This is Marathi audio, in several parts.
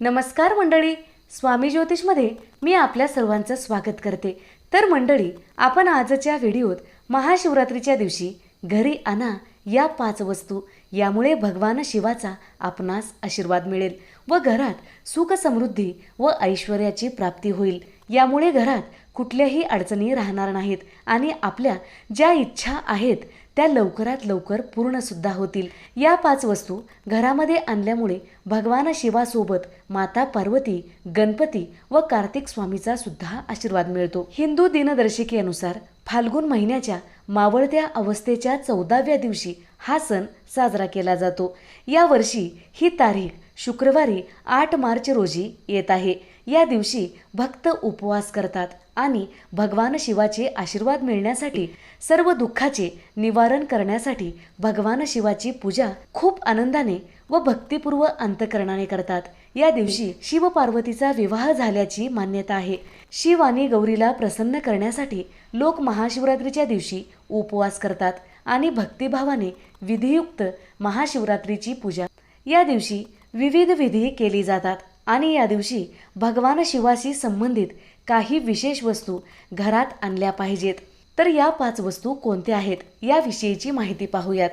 नमस्कार मंडळी स्वामी ज्योतिषमध्ये मी आपल्या सर्वांचं स्वागत करते. तर मंडळी आपण आजच्या व्हिडिओत महाशिवरात्रीच्या दिवशी घरी आणा या पाच वस्तू. यामुळे भगवान शिवाचा आपणास आशीर्वाद मिळेल व घरात सुख समृद्धी व ऐश्वर्याची प्राप्ती होईल. यामुळे घरात कुठल्याही अडचणी राहणार नाहीत आणि आपल्या ज्या इच्छा आहेत त्या लवकरात लवकर पूर्णसुद्धा होतील. या पाच वस्तू घरामध्ये आणल्यामुळे भगवान शिवासोबत माता पार्वती गणपती व कार्तिक स्वामीचा सुद्धा आशीर्वाद मिळतो. हिंदू दिनदर्शिकेनुसार फाल्गुन महिन्याच्या मावळत्या अवस्थेच्या चौदाव्या दिवशी हा सण साजरा केला जातो. या वर्षी ही तारीख शुक्रवारी आठ मार्च रोजी येत आहे. या दिवशी भक्त उपवास करतात. आणि भगवान शिवाचे आशीर्वाद मिळण्यासाठी सर्व दुःखाचे निवारण करण्यासाठी भगवान शिवाची पूजा खूप आनंदाने व भक्तिपूर्व अंतकरणाने करतात. या दिवशी शिव पार्वतीचा विवाह झाल्याची मान्यता आहे. शिव आणि गौरीला प्रसन्न करण्यासाठी लोक महाशिवरात्रीच्या दिवशी उपवास करतात आणि भक्तिभावाने विधियुक्त महाशिवरात्रीची पूजा. या दिवशी विविध विधी केली जातात आणि या दिवशी भगवान शिवाशी संबंधित काही विशेष वस्तू घरात आणल्या पाहिजेत. तर या पाच वस्तू कोणत्या आहेत याविषयीची माहिती पाहूयात.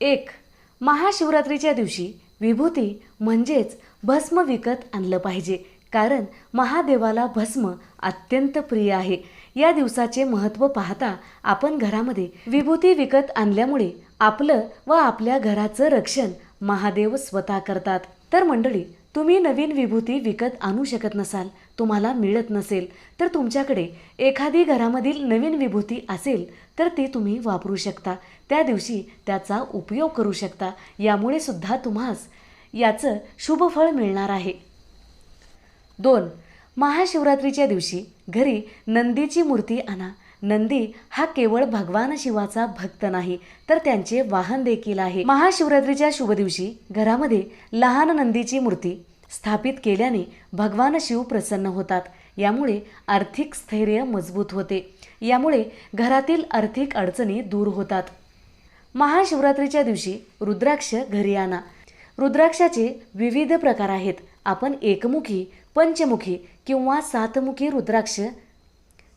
एक महाशिवरात्रीच्या दिवशी विभूती म्हणजेच भस्म विकत आणलं पाहिजे. कारण महादेवाला भस्म अत्यंत प्रिय आहे. या दिवसाचे महत्त्व पाहता आपण घरामध्ये विभूती विकत आणल्यामुळे आपलं व आपल्या घराचं रक्षण महादेव स्वतः करतात. तर मंडळी तुम्ही नवीन विभूती विकत आणू शकत नसाल तुम्हाला मिळत नसेल तर तुमच्याकडे एखादी घरामधील नवीन विभूती असेल तर ती तुम्ही वापरू शकता. त्या दिवशी त्याचा उपयोग करू शकता. यामुळे सुद्धा तुम्हास याचं शुभफळ मिळणार आहे. दोन. महाशिवरात्रीच्या दिवशी घरी नंदीची मूर्ती आणा. नंदी हा केवळ भगवान शिवाचा भक्त नाही तर त्यांचे वाहन देखील आहे. महाशिवरात्रीच्या शुभ दिवशी घरामध्ये लहान नंदीची मूर्ती स्थापित केल्याने भगवान शिव प्रसन्न होतात. यामुळे आर्थिक स्थैर्य मजबूत होते. यामुळे घरातील आर्थिक अडचणी दूर होतात. महाशिवरात्रीच्या दिवशी रुद्राक्ष घरी आणा. रुद्राक्षाचे विविध प्रकार आहेत. आपण एकमुखी पंचमुखी किंवा सातमुखी रुद्राक्ष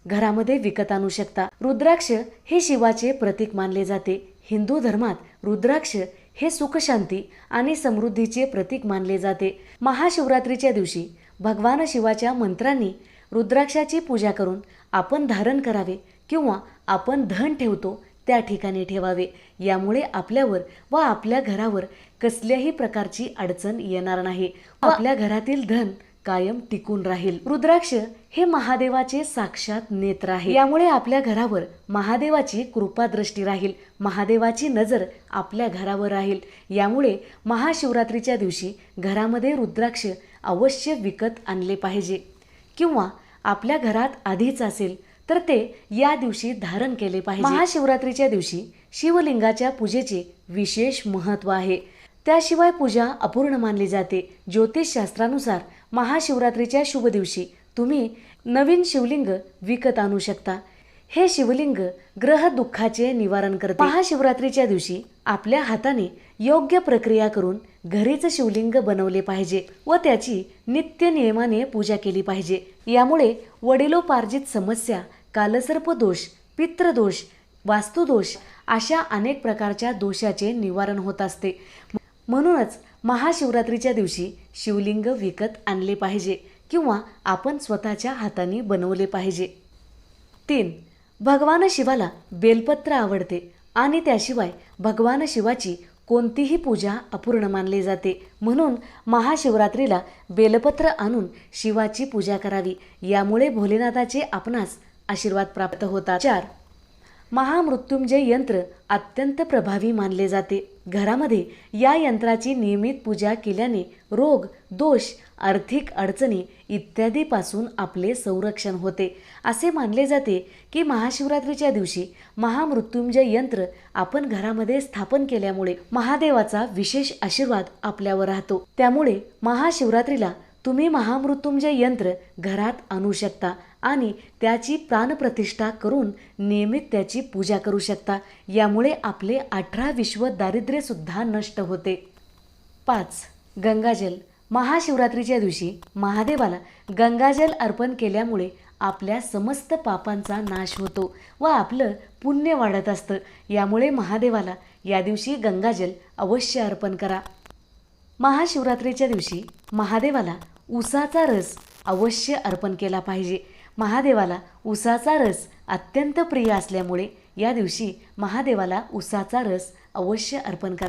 घरामध्ये विकत आणू शकता. रुद्राक्ष हे शिवाचे प्रतीक मानले जाते. हिंदू धर्मात रुद्राक्ष हे सुखशांती आणि समृद्धीचे प्रतीक मानले जाते. महाशिवरात्रीच्या दिवशी भगवान शिवाच्या मंत्रांनी रुद्राक्षाची पूजा करून आपण धारण करावे किंवा आपण धन ठेवतो त्या ठिकाणी ठेवावे. यामुळे आपल्यावर व आपल्या घरावर कसल्याही प्रकारची अडचण येणार नाही. आपल्या घरातील धन कायम टिकून राहील. रुद्राक्ष हे महादेवाचे साक्षात नेत्र आहे. यामुळे आपल्या घरावर महादेवाची कृपा दृष्टी राहील. महादेवाची नजर आपल्या घरावर राहील. यामुळे महाशिवरात्रीच्या दिवशी घरामध्ये रुद्राक्ष अवश्य विकत आणले पाहिजे. किंवा आपल्या घरात आधीच असेल तर ते या दिवशी धारण केले पाहिजे. महाशिवरात्रीच्या दिवशी शिवलिंगाच्या पूजेचे विशेष महत्त्व आहे. त्याशिवाय पूजा अपूर्ण मानली जाते. ज्योतिषशास्त्रानुसार महाशिवरात्रीच्या शुभ दिवशी तुम्ही नवीन शिवलिंग विकत आणू शकता. हे शिवलिंग ग्रह दुःखाचे निवारण करते. महाशिवरात्रीच्या दिवशी आपल्या हाताने योग्य प्रक्रिया करून घरीच शिवलिंग बनवले पाहिजे व त्याची नित्य नियमाने पूजा केली पाहिजे. यामुळे वडिलोपार्जित समस्या कालसर्प दोष पित्रदोष वास्तुदोष अशा अनेक प्रकारच्या दोषाचे निवारण होत असते. म्हणूनच महाशिवरात्रीच्या दिवशी शिवलिंग विकत आणले पाहिजे किंवा आपण स्वतःच्या हाताने बनवले पाहिजे. तीन भगवान शिवाला बेलपत्र आवडते आणि त्याशिवाय भगवान शिवाची कोणतीही पूजा अपूर्ण मानली जाते. म्हणून महाशिवरात्रीला बेलपत्र आणून शिवाची पूजा करावी. यामुळे भोलेनाथाचे आपणास आशीर्वाद प्राप्त होतात. चार महामृत्युंजय यंत्र अत्यंत प्रभावी मानले जाते. घरामध्ये या यंत्राची नियमित पूजा केल्याने रोग दोष आर्थिक अडचणी इत्यादीपासून आपले संरक्षण होते. असे मानले जाते की महाशिवरात्रीच्या दिवशी महामृत्युंजय यंत्र आपण घरामध्ये स्थापन केल्यामुळे महादेवाचा विशेष आशीर्वाद आपल्यावर राहतो. त्यामुळे महाशिवरात्रीला तुम्ही महामृत्युंजय यंत्र घरात आणू शकता आणि त्याची प्राणप्रतिष्ठा करून नियमित त्याची पूजा करू शकता. यामुळे आपले अठरा विश्व दारिद्र्यसुद्धा नष्ट होते. पाच गंगाजल. महाशिवरात्रीच्या दिवशी महादेवाला गंगाजल अर्पण केल्यामुळे आपल्या समस्त पापांचा नाश होतो व आपलं पुण्य वाढत असतं. यामुळे महादेवाला या दिवशी गंगाजल अवश्य अर्पण करा. महाशिवरात्रीच्या दिवशी महादेवाला उसाचा रस अवश्य अर्पण केला पाहिजे. महादेवाला उसाचा रस अत्यंत प्रिय असल्यामुळे या दिवशी महादेवाला उसाचा रस अवश्य अर्पण करा.